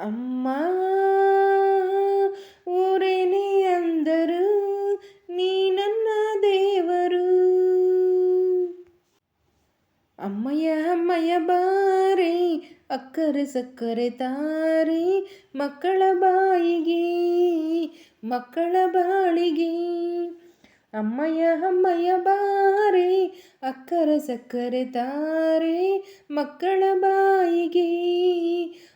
ಅಮ್ಮ, ಊರೇನೇ ಅಂದರು, ನೀ ನನ್ನ ದೇವರು. ಅಮ್ಮಯ್ಯ ಅಮ್ಮಯ್ಯ ಬಾರೆ, ಅಕ್ಕರೆ, ಸಕ್ಕರೆ ತಾರೆ, ಮಕ್ಕಳ ಬಾಯಿಗೆ, ಮಕ್ಕಳ ಬಾಳಿಗೆ. ಅಮ್ಮಯ್ಯ ಅಮ್ಮಯ್ಯ ಬಾರೆ, ಅಕ್ಕರೆ, ಸಕ್ಕರೆ ತಾರೆ, ಮಕ್ಕಳ ಬಾಯಿಗೆ.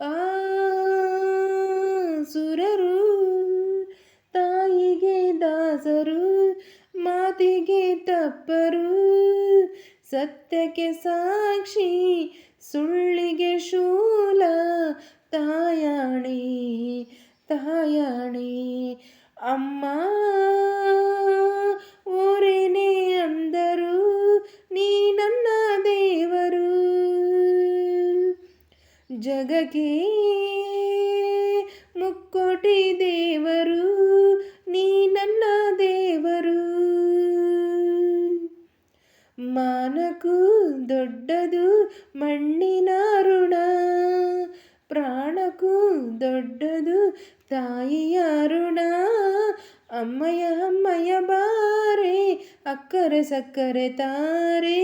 ಆ ಸುರರು ತಾಯಿಗೆ ದಾಸರು ಮಾತಿಗೆ ತಪ್ಪರು ಸತ್ಯಕ್ಕೆ ಸಾಕ್ಷಿ ಸುಳ್ಳಿಗೆ ಶೂಲ ತಾಯಾಣಿ ತಾಯಾಣಿ ಅಮ್ಮ. ಜಗಕ್ಕೆ ಮುಕ್ಕೋಟಿ ದೇವರು, ನೀ ನನ್ನ ದೇವರು. ಮಾನಕ್ಕೂ ದೊಡ್ಡದು ಮಣ್ಣಿನ ಋಣ ಪ್ರಾಣಕ್ಕೂ ದೊಡ್ಡದು ತಾಯಿಯ ಋಣ. ಅಮ್ಮಯ ಅಮ್ಮಯ ಬಾರೆ, ಅಕ್ಕರೆ ಸಕ್ಕರೆ ತಾರೆ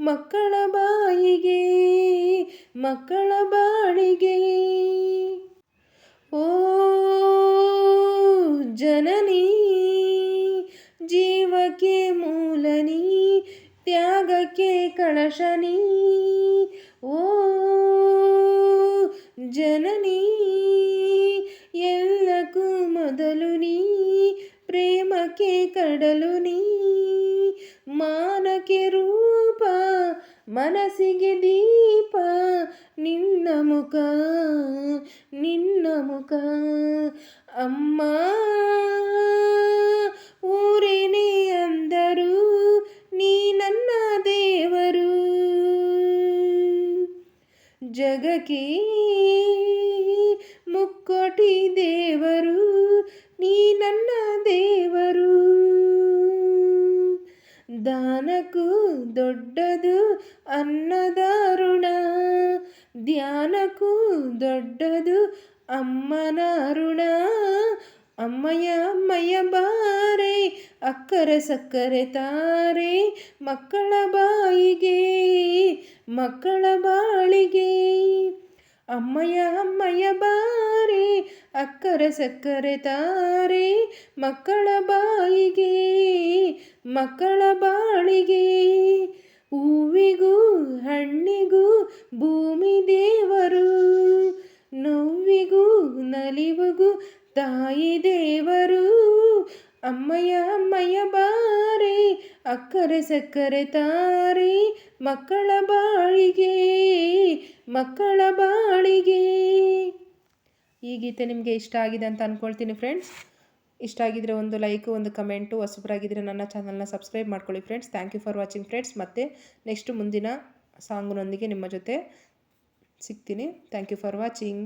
ಮಕ್ಕಳ ಬಾಯಿಗೆ. ಮಕ್ಕಳ ಬಾಳಿಗೆ. ಓ ಜನನಿ, ಜೀವಕ್ಕೆ ಮೂಲನಿ, ತ್ಯಾಗಕ್ಕೆ ಕಳಶನಿ. ಓ ಜನನಿ, ಎಲ್ಲಕ್ಕೂ ಮೊದಲು ನೀ, ಪ್ರೇಮಕ್ಕೆ ಕಡಲು ನೀ. ಮಾನಕ್ಕೆ ರೂಪ, ಮನಸ್ಸಿಗೆ ದೀಪ ನಿನ್ನ ಮುಖ ನಿನ್ನ ಮುಖ. ಅಮ್ಮ ಊರೇನೇ ಅಂದರು, ನೀ ನನ್ನ ದೇವರು. ಜಗಕ್ಕೆ ಮುಕ್ಕೋಟಿ ದೇವರು, ನೀ ನನ್ನ ದೇವರು. ದಾನಕ್ಕೂ ದೊಡ್ಡದು ಅನ್ನದಾರುಣ ಧ್ಯಾನಕ್ಕೂ ದೊಡ್ಡದು ಅಮ್ಮನ ಅರುಣ, ಅಮ್ಮಯ್ಯ ಅಮ್ಮಯ್ಯ ಬಾರೆ, ಅಕ್ಕರೆ ಸಕ್ಕರೆ ತಾರೆ, ಮಕ್ಕಳ ಬಾಯಿಗೆ, ಮಕ್ಕಳ ಬಾಳಿಗೆ. ಅಮ್ಮಯ ಅಮ್ಮಯ ಬಾರೆ, ಅಕ್ಕರೆ ಸಕ್ಕರೆ ತಾರೆ, ಮಕ್ಕಳ ಬಾಯಿಗೆ, ಮಕ್ಕಳ ಬಾಳಿಗೆ. ನಲಿವಿಗೂ ತಾಯಿ ದೇವರು. ಅಮ್ಮಯ್ಯ ಅಮ್ಮಯ್ಯ ಬಾರೆ, ಅಕ್ಕರೆ ಸಕ್ಕರೆ ತಾರಿ, ಮಕ್ಕಳ ಬಾಳಿಗೆ ಮಕ್ಕಳ ಬಾಳಿಗೆ. ಈ ಗೀತೆ ನಿಮಗೆ ಇಷ್ಟ ಆಗಿದೆ ಅಂತ ಅಂದ್ಕೊಳ್ತೀನಿ ಫ್ರೆಂಡ್ಸ್ ಇಷ್ಟ ಆಗಿದ್ರೆ ಒಂದು ಲೈಕು ಒಂದು ಕಮೆಂಟು ಹೊಸಬರಾಗಿದ್ದರೆ ನನ್ನ ಚಾನಲ್ನ ಸಬ್ಸ್ಕ್ರೈಬ್ ಮಾಡ್ಕೊಳ್ಳಿ friends thank you for watching friends ಮತ್ತು ನೆಕ್ಸ್ಟ್ ಮುಂದಿನ ಸಾಂಗ್ನೊಂದಿಗೆ ನಿಮ್ಮ ಜೊತೆ ಸಿಗ್ತೀನಿ. Thank you for watching